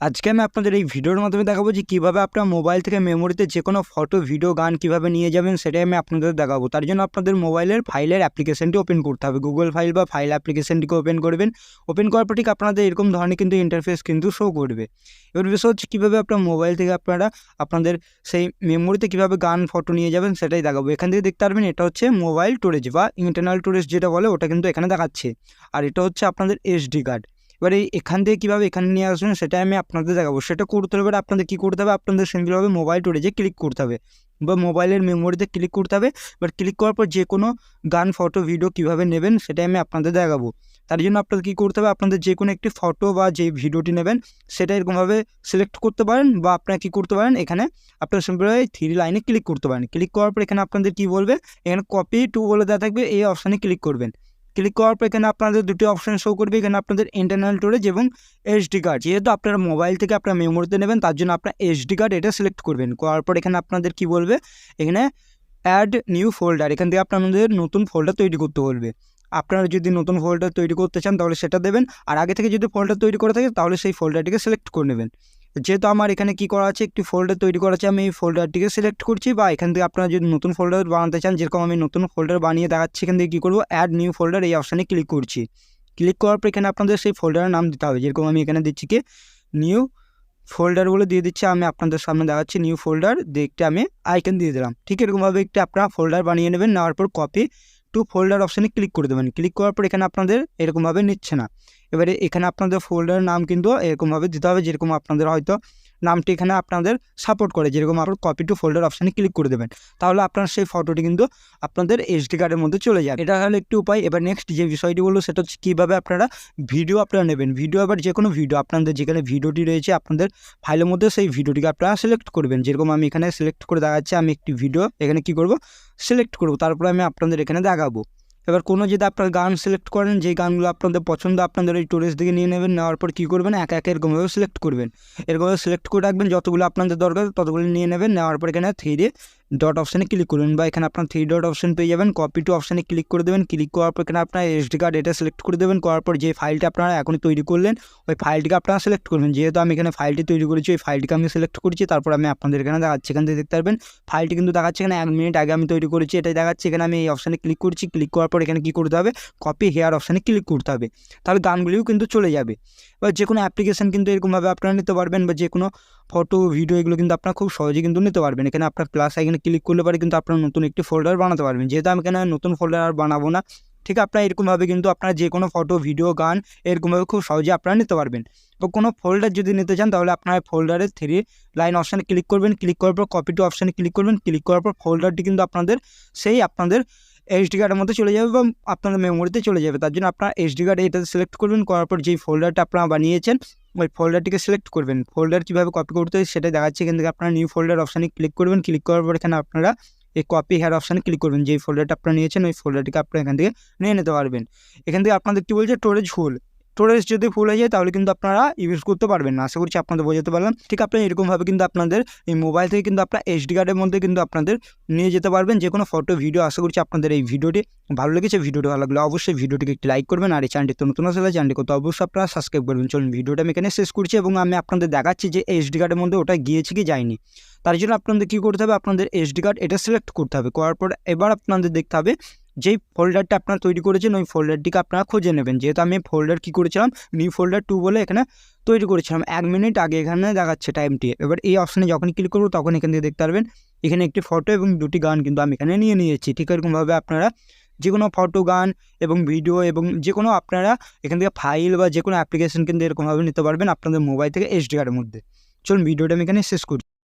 আজকে আমি আপনাদের এই ভিডিওর মাধ্যমে দেখাবো যে কীভাবে আপনার মোবাইল থেকে মেমোরিতে যে কোনো ফটো, ভিডিও, গান কীভাবে নিয়ে যাবেন সেটাই আমি আপনাদের দেখাবো। তার জন্য আপনাদের মোবাইলের ফাইলের অ্যাপ্লিকেশনটি ওপেন করতে হবে। গুগল ফাইল বা ফাইল অ্যাপ্লিকেশনটিকে ওপেন করবেন। ওপেন করার পর ঠিক আপনাদের এরকম ধরনের কিন্তু ইন্টারফেস কিন্তু শো করবে। এবার বিষয় হচ্ছে কীভাবে আপনার মোবাইল থেকে আপনারা আপনাদের সেই মেমোরিতে কীভাবে গান ফটো নিয়ে যাবেন সেটাই দেখাবো। এখান থেকে দেখতে পারবেন এটা হচ্ছে মোবাইল স্টোরেজ বা ইন্টারনাল স্টোরেজ যেটা বলে ওটা কিন্তু এখানে দেখাচ্ছে। আর এটা হচ্ছে আপনাদের এসডি কার্ড এবার এই এখান থেকে কীভাবে এখানে নিয়ে আসবেন সেটা আমি আপনাদের দেখাবো। সেটা করতে হবে আপনাদের কী করতে হবে? আপনাদের সিম্পলভাবে মোবাইল স্টোরেজে ক্লিক করতে হবে। বা মোবাইলের মেমোরিতে ক্লিক করতে হবে। এবার ক্লিক করার পর যে কোনো গান ফটো ভিডিও কীভাবে নেবেন সেটাই আমি আপনাদের দেখাবো। তার জন্য আপনাদের কী করতে হবে? আপনাদের যে কোনো একটি ফটো বা যে ভিডিওটি নেবেন, সেটা এরকমভাবে সিলেক্ট করতে পারেন বা আপনারা কী করতে পারেন? এখানে আপনার সিম্পলভাবে থ্রি লাইনে ক্লিক করতে পারেন। ক্লিক করার পর এখানে আপনাদের কী বলবে? এখানে কপি টু বলে দেওয়া থাকবে, এই অপশানে ক্লিক করবেন। ক্লিক করার পর এখানে আপনাদের দুটি অপশান শো করবে। এখানে আপনাদের ইন্টারনাল স্টোরেজ এবং এইচডি কার্ড যেহেতু আপনারা মোবাইল থেকে আপনার মেমোরিতে নেবেন, তার জন্য আপনার এইচডি কার্ড এটা সিলেক্ট করবেন। করার পর এখানে আপনাদের কি বলবে? এখানে অ্যাড নিউ ফোল্ডার এখান থেকে আপনাদের নতুন ফোল্ডার তৈরি করতে বলবে। আপনারা যদি নতুন ফোল্ডার তৈরি করতে চান, তাহলে সেটা দেবেন। আর আগে থেকে যদি ফোল্ডার তৈরি করে থাকে, তাহলে সেই ফোল্ডারটিকে সিলেক্ট করে নেবেন। যেহেতু আমার এখানে কি করা আছে, একটি ফোল্ডার তৈরি করা আছে, আমি এই ফোল্ডারটিকে সিলেক্ট করছি বা এখান থেকে আপনারা যদি নতুন ফোল্ডার বানাতে চান, যেরকম আমি নতুন ফোল্ডার বানিয়ে দেখাচ্ছি, এখান থেকে কী করব? অ্যাড নিউ ফোল্ডার এই অপশানে ক্লিক করছি। ক্লিক করার পর এখানে আপনাদের সেই ফোল্ডারের নাম দিতে হবে। যেরকম আমি এখানে দিচ্ছি কি নিউ ফোল্ডারগুলো দিয়ে দিচ্ছি, আমি আপনাদের সামনে দেখাচ্ছি নিউ ফোল্ডার দেখতে আমি আইকন দিয়ে দিলাম। ঠিক এরকমভাবে একটি আপনারা ফোল্ডার বানিয়ে নেবেন, নেওয়ার পর কপি টু ফোল্ডার অপশানে ক্লিক করে দেবেন। ক্লিক করার পর এখানে আপনাদের এরকমভাবে নিচ্ছে না। এবারে এখানে আপনাদের ফোল্ডারের নাম কিন্তু এরকমভাবে দিতে হবে, যেরকম আপনাদের হয়তো নামটি এখানে আপনাদের সাপোর্ট করে। যেরকম আপনার কপি টু ফোল্ডার অপশানে ক্লিক করে দেবেন। তাহলে আপনার সেই ফটোটি কিন্তু আপনাদের এইচডি কার্ডের মধ্যে চলে যাবে। এটা হলো একটি উপায়। এবার নেক্সট যে বিষয়টি বলল, সেটা হচ্ছে কীভাবে আপনারা ভিডিও আপনারা নেবেন। ভিডিও আবার যে কোনো ভিডিও আপনাদের যেখানে ভিডিওটি রয়েছে, আপনাদের ফাইলের মধ্যে সেই ভিডিওটিকে আপনারা সিলেক্ট করবেন। যেরকম আমি এখানে সিলেক্ট করে দেখাচ্ছি, আমি একটি ভিডিও এখানে কি করব? সিলেক্ট করব। তারপরে আমি আপনাদের এখানে দেখাবো। এবার কোনো যদি আপনার গান সিলেক্ট করেন যে গানগুলো আপনাদের পছন্দ, আপনাদের এই টুরিস্ট দিকে নিয়ে নেবেন, নেওয়ার পর কী করবেন? এক এক এরকমভাবে সিলেক্ট করবেন। এরকমভাবে সিলেক্ট করে রাখবেন, যতগুলো আপনাদের দরকার, ততগুলো নিয়ে নেবেন, নেওয়ার পর এখানে থ্রি ডট অপশানে ক্লিক করবেন বা এখানে আপনার থ্রি ডট অপশান পেয়ে যাবেন। কপি টু অপশানে ক্লিক করে দেবেন। ক্লিক করার পর এখানে আপনার এসডি কার্ড এটা সিলেক্ট করে দেবেন। করার পর যে ফাইলটা আপনারা এখনই তৈরি করলেন, ওই ফাইলটিকে আপনারা সিলেক্ট করবেন। যেহেতু আমি এখানে ফাইলটি তৈরি করেছি, ওই ফাইলটিকে আমি সিলেক্ট করেছি, তারপর আমি আপনাদের এখানে দেখাচ্ছি। এখান থেকে দেখতে পারবেন ফাইলটি কিন্তু দেখাচ্ছে এখানে এক মিনিট আগে আমি তৈরি করেছি, এটাই দেখাচ্ছি। এখানে আমি এই অপশানে ক্লিক করছি। ক্লিক করার পর এখানে কী করতে হবে? কপি হেয়ার অপশানে ক্লিক করতে হবে। তাহলে গানগুলিও কিন্তু চলে যাবে। বা যে কোনো অ্যাপ্লিকেশান কিন্তু এরকমভাবে আপনারা নিতে পারবেন বা যে কোনো ফটো ভিডিও এগুলো কিন্তু আপনারা খুব সহজে কিন্তু নিতে পারবেন। এখানে আপনার প্লাস এখানে ক্লিক করলে পারে কিন্তু আপনারা নতুন একটি ফোল্ডার বানাতে পারবেন। যেহেতু আমি এখানে নতুন ফোল্ডার আর বানাবো না, ঠিক আপনারা এরকমভাবে কিন্তু আপনারা যে কোনো ফটো ভিডিও গান এরকমভাবে খুব সহজে আপনারা নিতে পারবেন। তো কোনো ফোল্ডার যদি নিতে চান, তাহলে আপনার ফোল্ডারের থ্রি লাইন অপশানে ক্লিক করবেন। ক্লিক করার পর কপি টু অপশানে ক্লিক করবেন। ক্লিক করার পর ফোল্ডারটি কিন্তু আপনাদের সেই আপনাদের এইচডি কার্ডের মধ্যে চলে যাবে বা আপনাদের মেমোরিতে চলে যাবে। তার জন্য আপনার এইচডি কার্ড এটাতে সিলেক্ট করবেন। করার পর যেই ফোল্ডারটা আপনারা বানিয়েছেন ওই ফোল্ডারটিকে সিলেক্ট করবেন। ফোল্ডার কীভাবে কপি করতে হয় সেটা দেখাচ্ছে, এখান থেকে আপনারা নিউ ফোল্ডার অপশানে ক্লিক করবেন। ক্লিক করার পর এখানে আপনারা এই কপি হেয়ার অপশানে ক্লিক করবেন। যেই ফোল্ডারটা আপনারা নিয়েছেন, ওই ফোল্ডারটিকে আপনারা এখান থেকে নিয়ে নিতে পারবেন। এখান থেকে আপনাদের কী বলছে? স্টোরেজ ফুল স্টোরেজ যদি ফুল হয়ে যায়, তাহলে কিন্তু আপনারা ইউজ করতে পারবেন না। আশা করছি আপনাদের বোঝাতে পারলাম। ঠিক আপনি এরকমভাবে কিন্তু আপনাদের এই মোবাইল থেকে কিন্তু আপনার এইচডি কার্ডের মধ্যে কিন্তু আপনাদের নিয়ে যেতে পারবেন। যে কোনো ফটো ভিডিও আশা করছি আপনাদের এই ভিডিওটি ভালো লেগেছে। ভিডিওটি ভালো লাগলে অবশ্যই ভিডিওটিকে একটি লাইক করবেন। আর এই চ্যানেলটি নতুন আসলে চ্যানেলটি কত অবশ্যই আপনারা সাবস্ক্রাইব করবেন। চলুন, ভিডিওটা আমি এখানে শেষ করছি এবং আমি আপনাদের দেখাচ্ছি যে এইচডি কার্ডের মধ্যে ওটা গিয়েছে কি যায়নি। তার জন্য আপনাদের কী করতে হবে? আপনাদের এইচডি কার্ড এটা সিলেক্ট করতে হবে। করার পর এবার আপনাদের দেখতে হবে যেই ফোল্ডারটা আপনারা তৈরি করেছেন, ওই ফোল্ডারটিকে আপনারা খুঁজে নেবেন। যেহেতু আমি ফোল্ডার কী করেছিলাম নিউ ফোল্ডার টু বলে এখানে তৈরি করেছিলাম। এক মিনিট আগে এখানে দেখাচ্ছে টাইমটি এবার এই অপশানে যখন ক্লিক করব, তখন এখান থেকে দেখতে পারবেন, এখানে একটি ফটো এবং দুটি গান কিন্তু আমি এখানে নিয়ে নিয়েছি। ঠিক এরকমভাবে আপনারা যে কোনো ফটো গান এবং ভিডিও এবং যে কোনো আপনারা এখান থেকে ফাইল বা যে কোনো অ্যাপ্লিকেশন কিন্তু এরকমভাবে নিতে পারবেন আপনাদের মোবাইল থেকে এইচডি কার্ডের মধ্যে। চলুন ভিডিওটা আমি এখানে শেষ করি।